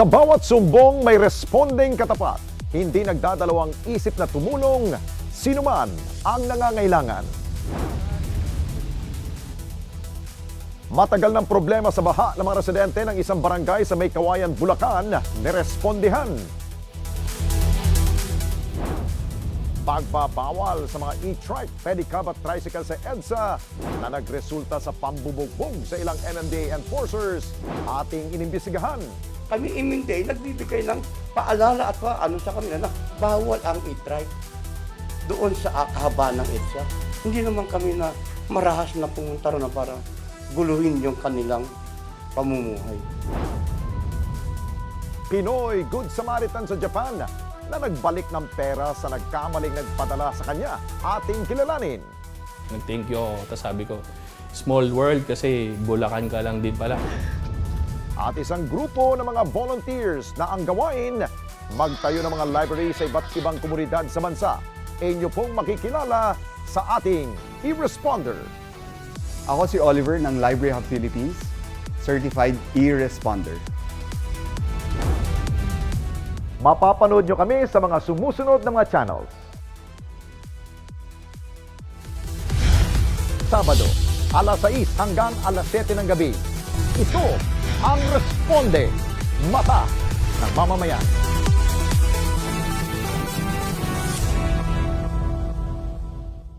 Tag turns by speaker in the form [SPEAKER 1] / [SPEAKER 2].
[SPEAKER 1] Sa bawat sumbong may responding katapat. Hindi nagdadalawang isip na tumulong sino man ang nangangailangan. Matagal ng problema sa baha ng mga residente ng isang barangay sa May Kawayan, Bulacan, nirespondihan. Pagbabawal sa mga e-trike, pedicab at tricycle sa EDSA na nagresulta sa pambubugbog sa ilang MMDA enforcers ating inimbisigahan.
[SPEAKER 2] Kami iminday, nagbibigay ng paalala at paano sa kanila na bawal ang e-trike doon sa kahabaan ng EDSA. Hindi naman kami na marahas na pumunta ron na para guluhin yung kanilang pamumuhay.
[SPEAKER 1] Pinoy Good Samaritan sa Japan na nagbalik ng pera sa nagkamaling nagpadala sa kanya ating kilalanin.
[SPEAKER 3] Nag-thank you ako. Tapos sabi ko, small world kasi Bulacan ka lang din pala.
[SPEAKER 1] At isang grupo ng mga volunteers na ang gawain, magtayo ng mga library sa iba't ibang komunidad sa bansa. Inyo pong makikilala sa ating e-responder.
[SPEAKER 4] Ako si Oliver ng Library Hub Philippines, Certified E-Responder.
[SPEAKER 1] Mapapanood nyo kami sa mga sumusunod na mga channels. Sabado, alas 6 hanggang alas 7 ng gabi. Ito ang Responde, Mata ng Mamamayan.